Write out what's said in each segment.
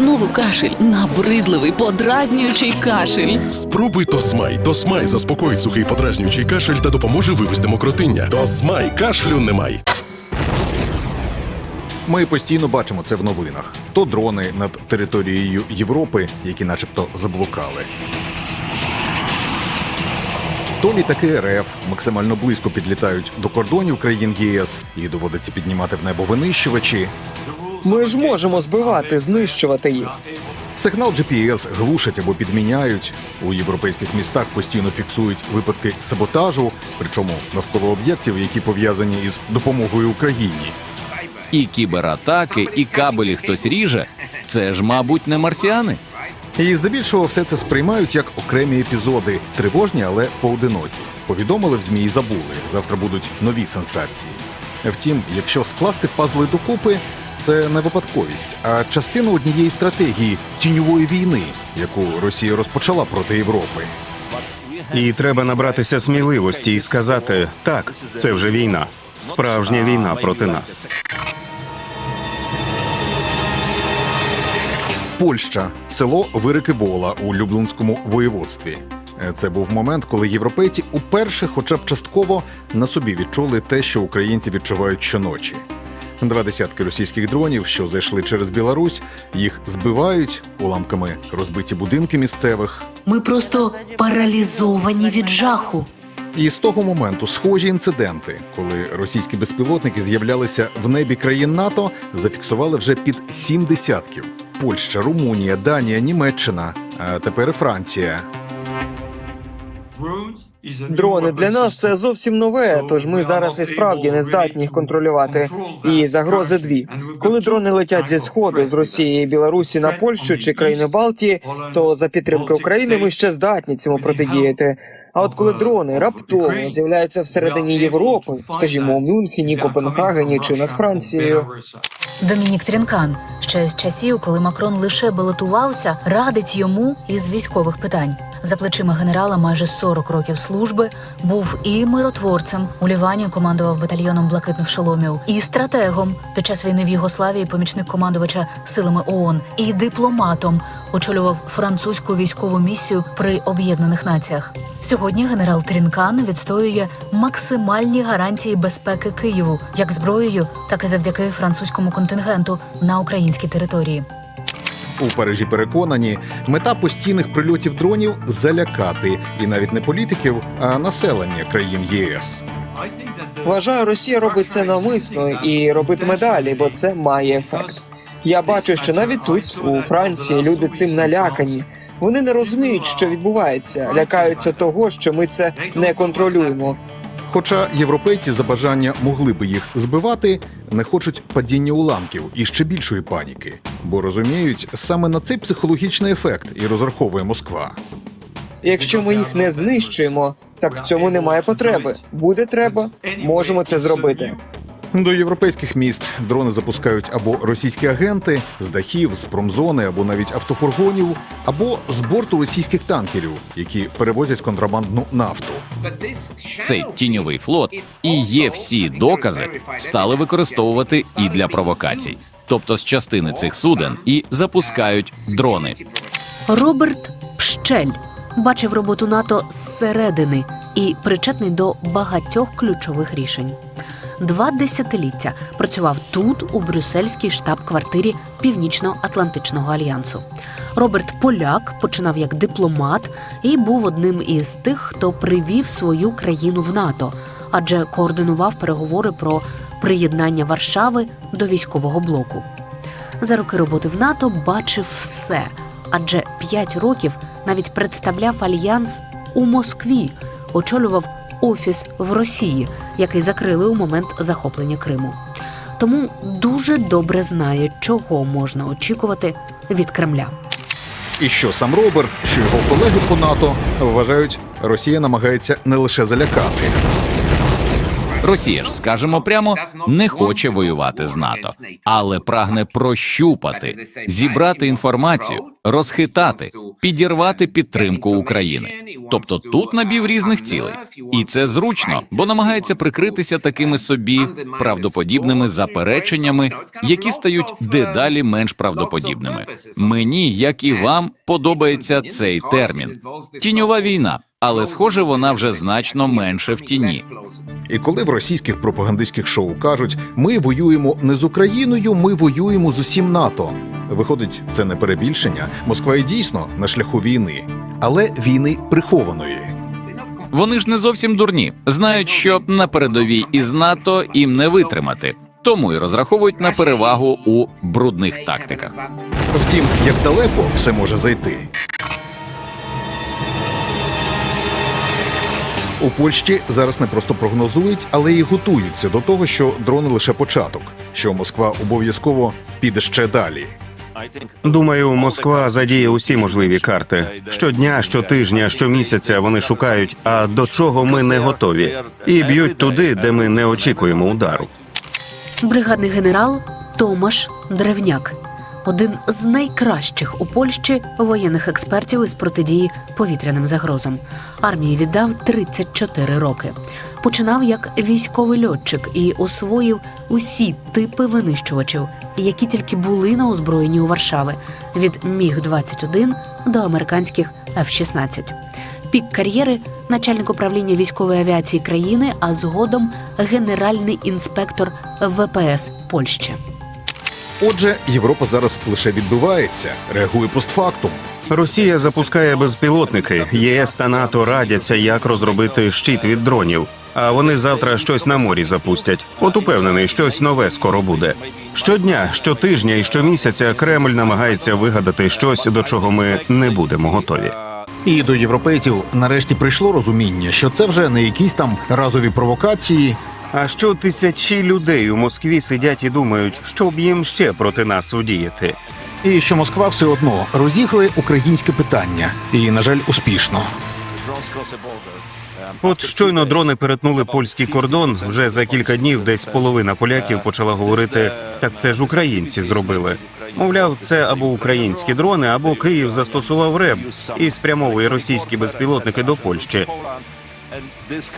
Знову кашель, набридливий, подразнюючий кашель. Спробуй Тосмай. Тосмай заспокоїть сухий подразнюючий кашель та допоможе вивести мокротиння. Тосмай кашлю немає. Ми постійно бачимо це в новинах: то дрони над територією Європи, які начебто заблукали. То літаки РФ максимально близько підлітають до кордонів країн ЄС і доводиться піднімати в небо винищувачі. Ми ж можемо збивати, знищувати їх. Сигнал GPS глушать або підміняють. У європейських містах постійно фіксують випадки саботажу, причому навколо об'єктів, які пов'язані із допомогою Україні. І кібератаки, і кабелі хтось ріже. Це ж, мабуть, не марсіани. І здебільшого все це сприймають як окремі епізоди, тривожні, але поодинокі. Повідомили в змі і забули. Завтра будуть нові сенсації. Втім, якщо скласти пазли докупи, це не випадковість, а частина однієї стратегії тіньової війни, яку Росія розпочала проти Європи. І треба набратися сміливості і сказати: так, це вже війна, справжня війна проти нас. Польща, село Вирики-Бола у Люблинському воєводстві. Це був момент, коли європейці уперше, хоча б частково, на собі відчули те, що українці відчувають щоночі. Два десятки російських дронів, що зайшли через Білорусь, їх збивають уламками розбиті будинки місцевих. Ми просто паралізовані від жаху. І з того моменту схожі інциденти, коли російські безпілотники з'являлися в небі країн НАТО, зафіксували вже під сім десятків: Польща, Румунія, Данія, Німеччина, а тепер і Франція. Дрони для нас це зовсім нове. Тож ми зараз і справді не здатні їх контролювати. І загрози дві. Коли дрони летять зі сходу з Росії і Білорусі на Польщу чи країни Балтії, то за підтримки України ми ще здатні цьому протидіяти. А от коли дрони раптово з'являються всередині Європи, скажімо, у Мюнхені, Копенгагені чи над Францією, Домінік Трінкан ще з часів, коли Макрон лише балотувався, радить йому із військових питань. За плечима генерала майже 40 років служби був і миротворцем. У Лівані командував батальйоном блакитних шоломів, і стратегом під час війни в Югославії помічник командувача силами ООН, і дипломатом очолював французьку військову місію при Об'єднаних Націях. Сьогодні генерал Трінкан відстоює максимальні гарантії безпеки Києву як зброєю, так і завдяки французькому контингенту на українській території. У Парижі переконані, мета постійних прильотів дронів залякати і навіть не політиків, а населення країн ЄС. Вважаю, Росія робить це навмисно і робитиме далі, бо це має ефект. Я бачу, що навіть тут, у Франції, люди цим налякані. Вони не розуміють, що відбувається, лякаються того, що ми це не контролюємо. Хоча європейці за бажання могли би їх збивати, не хочуть падіння уламків і ще більшої паніки, бо розуміють, саме на цей психологічний ефект і розраховує Москва. Якщо ми їх не знищуємо, так в цьому немає потреби. Буде треба, можемо це зробити. До європейських міст дрони запускають або російські агенти з дахів, з промзони, або навіть автофургонів, або з борту російських танкерів, які перевозять контрабандну нафту. Цей тіньовий флот і є всі докази стали використовувати і для провокацій. Тобто з частини цих суден і запускають дрони. Роберт Пщель бачив роботу НАТО зсередини і причетний до багатьох ключових рішень. Два десятиліття працював тут, у брюссельській штаб-квартирі Північно-Атлантичного альянсу. Роберт Поляк починав як дипломат і був одним із тих, хто привів свою країну в НАТО, адже координував переговори про приєднання Варшави до військового блоку. За роки роботи в НАТО бачив все, адже п'ять років навіть представляв альянс у Москві, очолював офіс в Росії, який закрили у момент захоплення Криму. Тому дуже добре знає, чого можна очікувати від Кремля. І що сам Роберт, що його колеги по НАТО вважають, Росія намагається не лише залякати. Росія ж, скажемо прямо, не хоче воювати з НАТО, але прагне прощупати, зібрати інформацію, розхитати, підірвати підтримку України. Тобто тут набів різних цілей, і це зручно, бо намагається прикритися такими собі правдоподібними запереченнями, які стають дедалі менш правдоподібними. Мені, як і вам, подобається цей термін тіньова війна, але схоже, вона вже значно менше в тіні. І коли в російських пропагандистських шоу кажуть, ми воюємо не з Україною, ми воюємо з усім НАТО. Виходить, це не перебільшення. Москва і дійсно на шляху війни, але війни прихованої. Вони ж не зовсім дурні, знають, що на передовій із НАТО їм не витримати, тому й розраховують на перевагу у брудних тактиках. Втім, як далеко все може зайти. У Польщі зараз не просто прогнозують, але й готуються до того, що дрони лише початок, що Москва обов'язково піде ще далі. Думаю, Москва задіє усі можливі карти. Щодня, щотижня, щомісяця вони шукають, а до чого ми не готові, і б'ють туди, де ми не очікуємо удару. Бригадний генерал Томаш Древняк, один з найкращих у Польщі воєнних експертів із протидії повітряним загрозам. Армії віддав 34 роки. Починав як військовий льотчик і освоїв усі типи винищувачів, які тільки були на озброєнні у Варшави від Міг 21 до американських F-16. Пік кар'єри начальник управління військової авіації країни, а згодом генеральний інспектор ВПС Польщі. Отже, Європа зараз лише відбивається, реагує постфактум. Росія запускає безпілотники. ЄС та НАТО радяться, як розробити щит від дронів. А вони завтра щось на морі запустять. От упевнений, щось нове скоро буде. Щодня, щотижня і щомісяця Кремль намагається вигадати щось, до чого ми не будемо готові. І до європейців нарешті прийшло розуміння, що це вже не якісь там разові провокації. А що тисячі людей у Москві сидять і думають, що б їм ще проти нас удіяти? І що Москва все одно розігрує українське питання, і, на жаль, успішно. От щойно дрони перетнули польський кордон. Вже за кілька днів десь половина поляків почала говорити: так це ж українці зробили. Мовляв, це або українські дрони, або Київ застосував РЕБ і спрямовує російські безпілотники до Польщі.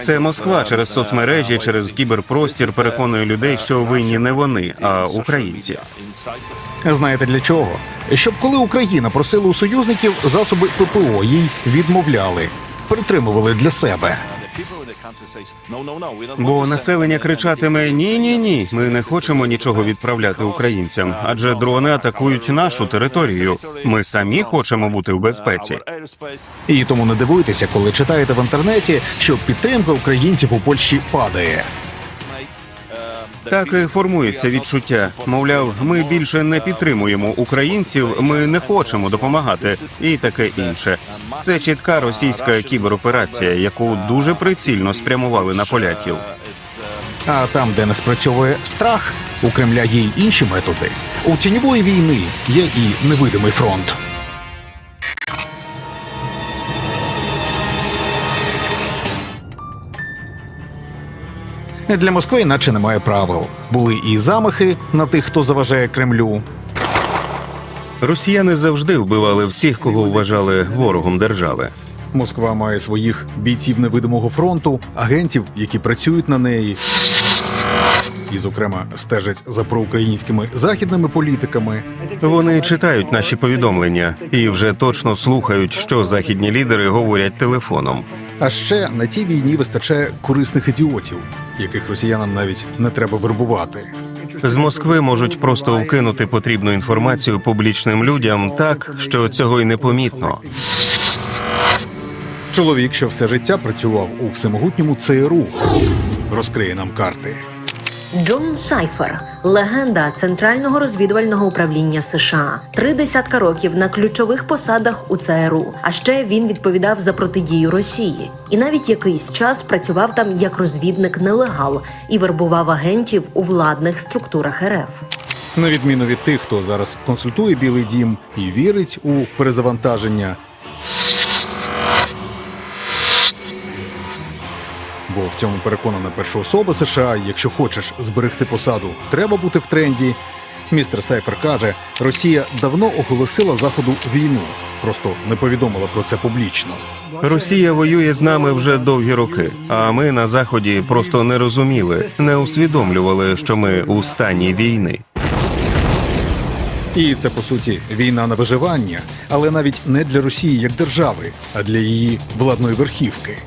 Це Москва через соцмережі, через кіберпростір переконує людей, що винні не вони, а українці. Знаєте для чого? Щоб коли Україна просила у союзників засоби ППО, їй відмовляли, притримували для себе. Бо населення кричатиме: ні, ні, ні, ми не хочемо нічого відправляти українцям, адже дрони атакують нашу територію. Ми самі хочемо бути в безпеці. І тому не дивуйтеся, коли читаєте в інтернеті, що підтримка українців у Польщі падає. Так і формується відчуття. Мовляв, ми більше не підтримуємо українців, ми не хочемо допомагати, і таке інше. Це чітка російська кібероперація, яку дуже прицільно спрямували на поляків. А там, де не спрацьовує страх, у Кремля є й інші методи. У тіньової війни є і невидимий фронт. Для Москви іначе немає правил. Були і замахи на тих, хто заважає Кремлю. Росіяни завжди вбивали всіх, кого вважали ворогом держави. Москва має своїх бійців невидимого фронту, агентів, які працюють на неї. І, зокрема, стежать за проукраїнськими західними політиками. Вони читають наші повідомлення і вже точно слухають, що західні лідери говорять телефоном. А ще на тій війні вистачає корисних ідіотів, яких росіянам навіть не треба вербувати. З Москви можуть просто вкинути потрібну інформацію публічним людям так, що цього й не помітно. Чоловік, що все життя працював у всемогутньому ЦРУ, розкриє нам карти. Джон Сайфер легенда Центрального розвідувального управління США. Три десятка років на ключових посадах у ЦРУ. А ще він відповідав за протидію Росії. І навіть якийсь час працював там як розвідник нелегал і вербував агентів у владних структурах РФ. На відміну від тих, хто зараз консультує Білий Дім і вірить у перезавантаження. Бо в цьому переконана перша особа США. Якщо хочеш зберегти посаду, треба бути в тренді. Містер Сайфер каже, Росія давно оголосила заходу війну, просто не повідомила про це публічно. Росія воює з нами вже довгі роки, а ми на заході просто не розуміли, не усвідомлювали, що ми у стані війни. І це по суті війна на виживання, але навіть не для Росії як держави, а для її владної верхівки.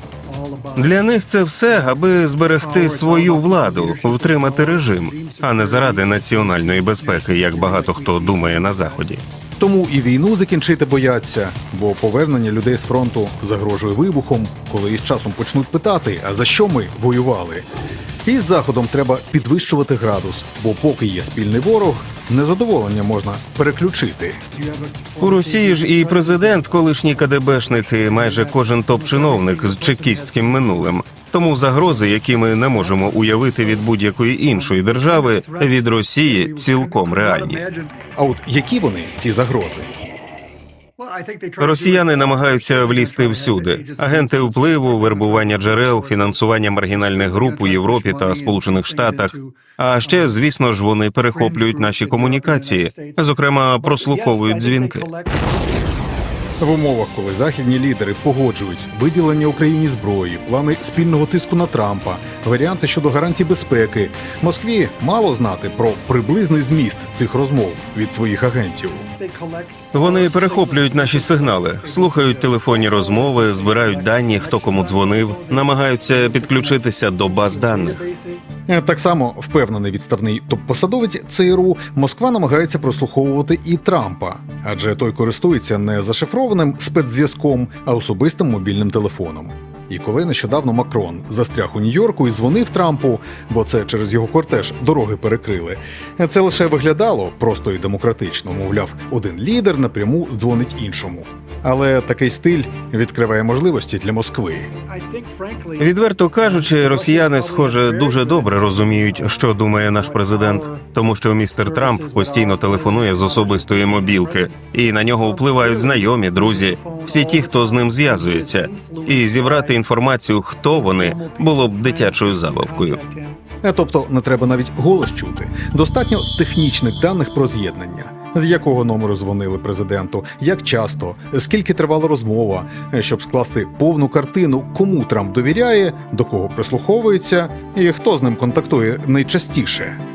Для них це все, аби зберегти свою владу, втримати режим, а не заради національної безпеки, як багато хто думає на заході. Тому і війну закінчити бояться, бо повернення людей з фронту загрожує вибухом, коли із часом почнуть питати, а за що ми воювали. І з заходом треба підвищувати градус, бо поки є спільний ворог, незадоволення можна переключити. У Росії ж і президент, колишній КДБшник, і майже кожен топ-чиновник з чекістським минулим. Тому загрози, які ми не можемо уявити від будь-якої іншої держави, від Росії цілком реальні. А от які вони ці загрози? Росіяни намагаються влізти всюди: агенти впливу, вербування джерел, фінансування маргінальних груп у Європі та Сполучених Штатах. А ще, звісно ж, вони перехоплюють наші комунікації, зокрема, прослуховують дзвінки. В умовах, коли західні лідери погоджують виділення Україні зброї, плани спільного тиску на Трампа, варіанти щодо гарантій безпеки, Москві мало знати про приблизний зміст цих розмов від своїх агентів. Вони перехоплюють наші сигнали, слухають телефонні розмови, збирають дані, хто кому дзвонив, намагаються підключитися до баз даних. Е, Так само впевнений відставний топ-посадовець ЦРУ Москва намагається прослуховувати і Трампа, адже той користується не зашифрованим спецзв'язком, а особистим мобільним телефоном. І коли нещодавно Макрон застряг у Нью-Йорку і дзвонив Трампу, бо це через його кортеж дороги перекрили, це лише виглядало просто і демократично. Мовляв, один лідер напряму дзвонить іншому. Але такий стиль відкриває можливості для Москви. Відверто кажучи, росіяни, схоже, дуже добре розуміють, що думає наш президент, тому що містер Трамп постійно телефонує з особистої мобілки, і на нього впливають знайомі, друзі, всі ті, хто з ним зв'язується, і зібрати інформацію, хто вони, було б дитячою забавкою. Е, Тобто не треба навіть голос чути. Достатньо технічних даних про з'єднання. З якого номеру дзвонили президенту, як часто, скільки тривала розмова, е, щоб скласти повну картину, кому Трамп довіряє, до кого прислуховується і хто з ним контактує найчастіше.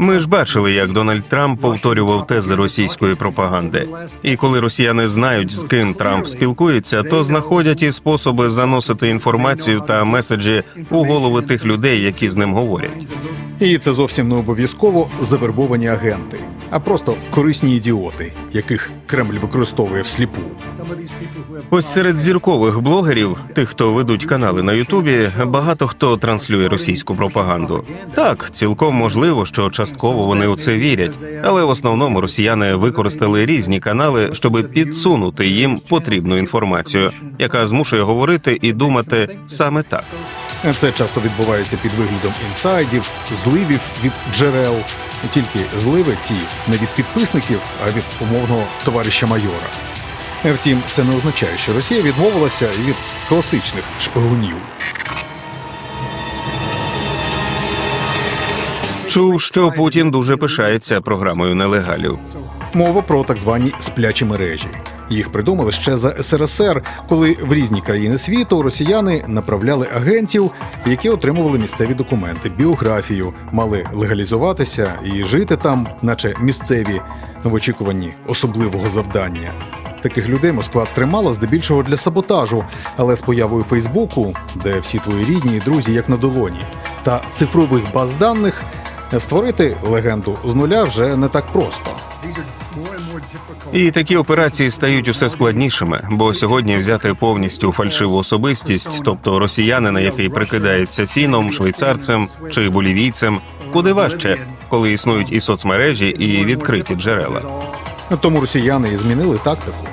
Ми ж бачили, як Дональд Трамп повторював тези російської пропаганди. І коли росіяни знають, з ким Трамп спілкується, то знаходять і способи заносити інформацію та меседжі у голови тих людей, які з ним говорять. І це зовсім не обов'язково завербовані агенти, а просто корисні ідіоти, яких Кремль використовує всліпу. Ось серед зіркових блогерів, тих, хто ведуть канали на Ютубі, багато хто транслює російську пропаганду. Так, цілком можливо, що частково вони у це вірять, але в основному росіяни використали різні канали, щоб підсунути їм потрібну інформацію, яка змушує говорити і думати саме так. Це часто відбувається під виглядом інсайдів, зливів від джерел. Тільки зливи ці не від підписників, а від умовного товариша майора. Втім, це не означає, що Росія відмовилася від класичних шпигунів. Чув, що Путін дуже пишається програмою нелегалів. Мова про так звані сплячі мережі. Їх придумали ще за СРСР, коли в різні країни світу росіяни направляли агентів, які отримували місцеві документи, біографію, мали легалізуватися і жити там, наче місцеві, в очікуванні особливого завдання. Таких людей Москва тримала здебільшого для саботажу, але з появою Фейсбуку, де всі твої рідні і друзі як на долоні, та цифрових баз даних створити легенду з нуля вже не так просто. І такі операції стають усе складнішими, бо сьогодні взяти повністю фальшиву особистість, тобто росіянина, який прикидається фіном, швейцарцем чи болівійцем, куди важче, коли існують і соцмережі, і відкриті джерела. Тому росіяни і змінили тактику.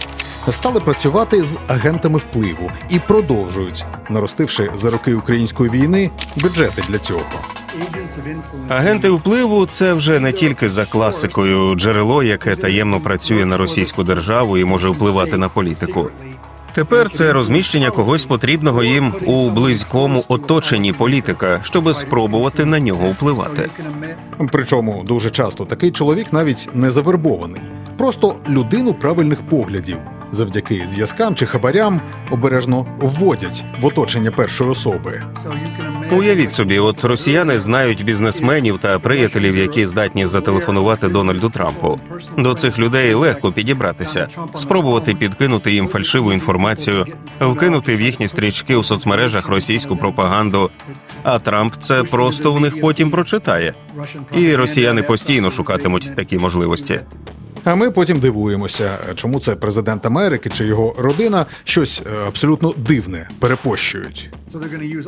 Стали працювати з агентами впливу і продовжують, наростивши за роки української війни бюджети для цього. Агенти впливу це вже не тільки за класикою джерело, яке таємно працює на російську державу і може впливати на політику. Тепер це розміщення когось потрібного їм у близькому оточенні політика, щоби спробувати на нього впливати. Причому дуже часто такий чоловік навіть не завербований, просто людину правильних поглядів. Завдяки зв'язкам чи хабарям обережно вводять в оточення першої особи. Уявіть собі, от росіяни знають бізнесменів та приятелів, які здатні зателефонувати Дональду Трампу. До цих людей легко підібратися, спробувати підкинути їм фальшиву інформацію, вкинути в їхні стрічки у соцмережах російську пропаганду. А Трамп це просто у них потім прочитає. І росіяни постійно шукатимуть такі можливості. А ми потім дивуємося, чому це президент Америки чи його родина щось е, абсолютно дивне перепощують.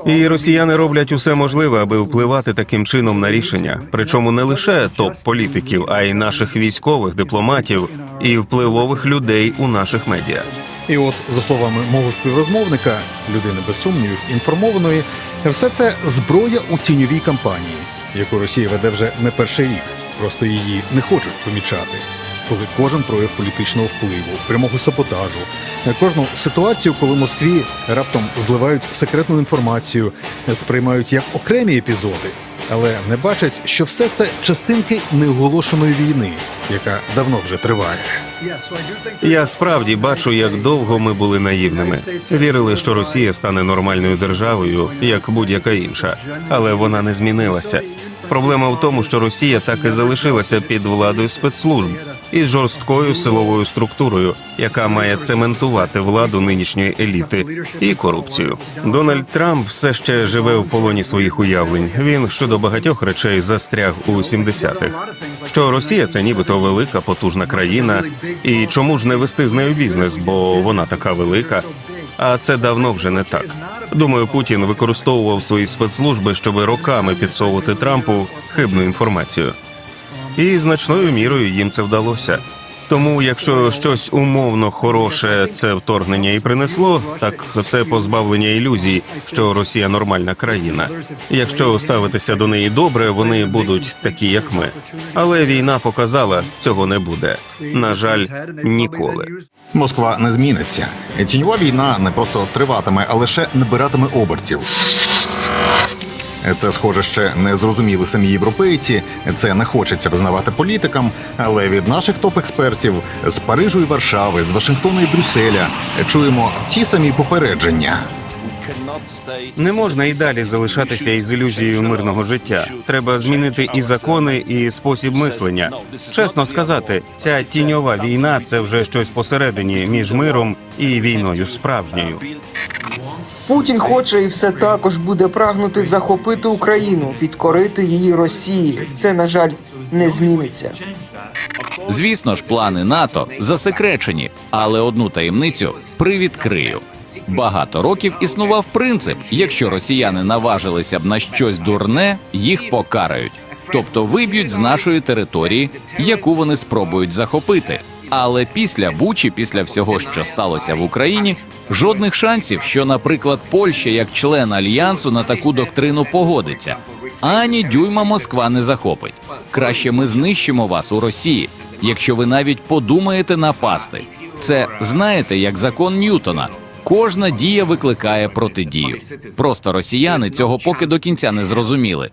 І росіяни роблять усе можливе, аби впливати таким чином на рішення. Причому не лише топ-політиків, а й наших військових, дипломатів і впливових людей у наших медіа. І от, за словами мого співрозмовника, людини без сумнівів, інформованої, все це зброя у тіньовій кампанії, яку Росія веде вже не перший рік. Просто її не хочуть помічати. Коли кожен прояв політичного впливу, прямого саботажу, кожну ситуацію, коли Москві раптом зливають секретну інформацію, сприймають як окремі епізоди, але не бачать, що все це частинки неоголошеної війни, яка давно вже триває. Я справді бачу, як довго ми були наївними. Вірили, що Росія стане нормальною державою, як будь-яка інша, але вона не змінилася. Проблема в тому, що Росія так і залишилася під владою спецслужб із жорсткою силовою структурою, яка має цементувати владу нинішньої еліти і корупцію. Дональд Трамп все ще живе в полоні своїх уявлень. Він щодо багатьох речей застряг у 70-х. Що Росія це нібито велика потужна країна, і чому ж не вести з нею бізнес, бо вона така велика. А це давно вже не так. Думаю, Путін використовував свої спецслужби, щоб роками підсовувати Трампу хибну інформацію. І значною мірою їм це вдалося. Тому, якщо щось умовно хороше це вторгнення і принесло, так це позбавлення ілюзій, що Росія нормальна країна. Якщо ставитися до неї добре, вони будуть такі, як ми. Але війна показала, цього не буде. На жаль, ніколи. Москва не зміниться. Тіньова війна не просто триватиме, а лише набиратиме обертів. Це схоже ще не зрозуміли самі європейці. Це не хочеться визнавати політикам, але від наших топ-експертів з Парижу і Варшави, з Вашингтона і Брюсселя чуємо ті самі попередження. Не можна і далі залишатися із ілюзією мирного життя. Треба змінити і закони, і спосіб мислення. Чесно сказати, ця тіньова війна це вже щось посередині між миром і війною справжньою. Путін хоче і все також буде прагнути захопити Україну, підкорити її Росії. Це на жаль не зміниться. Звісно ж, плани НАТО засекречені, але одну таємницю привідкрию. Багато років існував принцип: якщо росіяни наважилися б на щось дурне, їх покарають, тобто виб'ють з нашої території, яку вони спробують захопити. Але після Бучі, після всього, що сталося в Україні, жодних шансів, що, наприклад, Польща як член альянсу на таку доктрину погодиться. Ані дюйма Москва не захопить. Краще ми знищимо вас у Росії, якщо ви навіть подумаєте напасти. Це знаєте, як закон Ньютона. Кожна дія викликає протидію. Просто росіяни цього поки до кінця не зрозуміли.